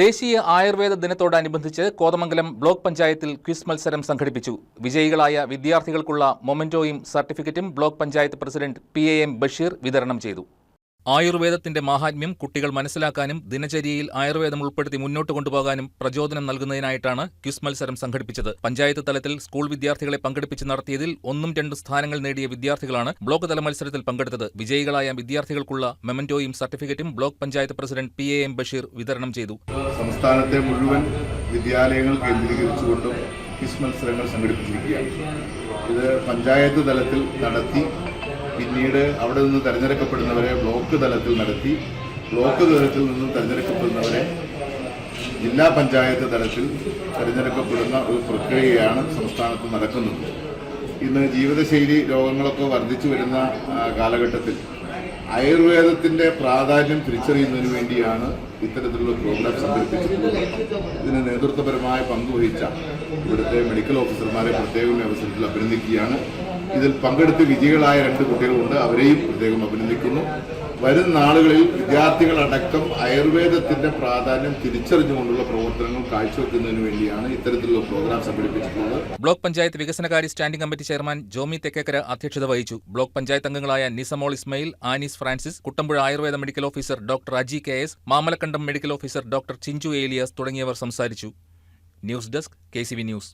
ദേശീയ ആയുർവേദ ദിനത്തോടനുബന്ധിച്ച് കോതമംഗലം ബ്ലോക്ക് പഞ്ചായത്തിൽ ക്വിസ് മത്സരം സംഘടിപ്പിച്ചു. വിജയികളായ വിദ്യാർത്ഥികൾക്കുള്ള മൊമെന്റോയും സർട്ടിഫിക്കറ്റും block panchayat president P A M Basheer വിതരണം ചെയ്തു. ആയുർവേദത്തിന്റെ മാഹാത്മ്യം കുട്ടികൾ മനസ്സിലാക്കാനും ദിനചര്യയിൽ ആയുർവേദം ഉൾപ്പെടുത്തി മുന്നോട്ട് കൊണ്ടുപോകാനും പ്രചോദനം നൽകുന്നതിനായിട്ടാണ് ക്വിസ് മത്സരം സംഘടിപ്പിച്ചത്. പഞ്ചായത്ത് തലത്തിൽ സ്കൂൾ വിദ്യാർത്ഥികളെ പങ്കെടുപ്പിച്ച് നടത്തിയതിൽ ഒന്നും രണ്ടും സ്ഥാനങ്ങൾ നേടിയ വിദ്യാർത്ഥികളാണ് ബ്ലോക്ക് തല മത്സരത്തിൽ പങ്കെടുത്തത്. വിജയികളായ വിദ്യാർത്ഥികൾക്കുള്ള മെമന്റോയും സർട്ടിഫിക്കറ്റും block panchayat president P A M Basheer വിതരണം ചെയ്തു. സംസ്ഥാനത്തെ മുഴുവൻ വിദ്യാലയങ്ങൾ കേന്ദ്രീകരിച്ചുകൊണ്ടും ക്വിസ് മത്സരങ്ങൾ സംഘടിപ്പിച്ചിരിക്കുകയാണ്. ഇത് പഞ്ചായത്ത് തലത്തിൽ നടത്തി പിന്നീട് അവിടെ നിന്ന് തിരഞ്ഞെടുക്കപ്പെടുന്നവരെ ബ്ലോക്ക് തലത്തിൽ നടത്തി ബ്ലോക്ക് തലത്തിൽ നിന്ന് തിരഞ്ഞെടുക്കപ്പെടുന്നവരെ ജില്ലാ പഞ്ചായത്ത് തലത്തിൽ തിരഞ്ഞെടുക്കപ്പെടുന്ന ഒരു പ്രക്രിയയാണ് സംസ്ഥാനത്ത് നടക്കുന്നത്. ഇന്ന് ജീവിതശൈലി രോഗങ്ങളൊക്കെ വർദ്ധിച്ചു വരുന്ന കാലഘട്ടത്തിൽ ആയുർവേദത്തിന്റെ പ്രാധാന്യം തിരിച്ചറിയുന്നതിന് വേണ്ടിയാണ് ഇത്തരത്തിലുള്ള പ്രോഗ്രാം സംഘടിപ്പിച്ചിട്ടുള്ളത്. ഇതിന് നേതൃത്വപരമായ പങ്കുവഹിച്ച ഇവിടുത്തെ മെഡിക്കൽ ഓഫീസർമാരെ പ്രത്യേകം അവസരത്തിൽ അഭിനന്ദിക്കുകയാണ്. ഇതിൽ പങ്കെടുത്ത് വിജയികളായ രണ്ട് കുട്ടികളുണ്ട്. അവരെയും പ്രത്യേകം അഭിനന്ദിക്കുന്നു. വരും നാളുകളിൽ വിദ്യാർത്ഥികളടക്കം ആയുർവേദത്തിന്റെ പ്രാധാന്യം തിരിച്ചറിഞ്ഞുകൊണ്ടുള്ള പ്രവർത്തനങ്ങൾ കാഴ്ചവെക്കുന്നതിന് വേണ്ടിയാണ് ഇത്തരത്തിലുള്ള പ്രോഗ്രാം സംഘടിപ്പിച്ചിട്ടുള്ളത്. ബ്ലോക്ക് പഞ്ചായത്ത് വികസനകാര്യ standing committee chairman Jomy Thekkekara അധ്യക്ഷത വഹിച്ചു. ബ്ലോക്ക് പഞ്ചായത്ത് അംഗങ്ങളായ Nisamol Ismail Anees Francis Kuttampuzha Ayurveda medical officer doctor Aji K S Mamalakkandam medical officer doctor Chinchu Elias തുടങ്ങിയവർ സംസാരിച്ചു. News desk K news.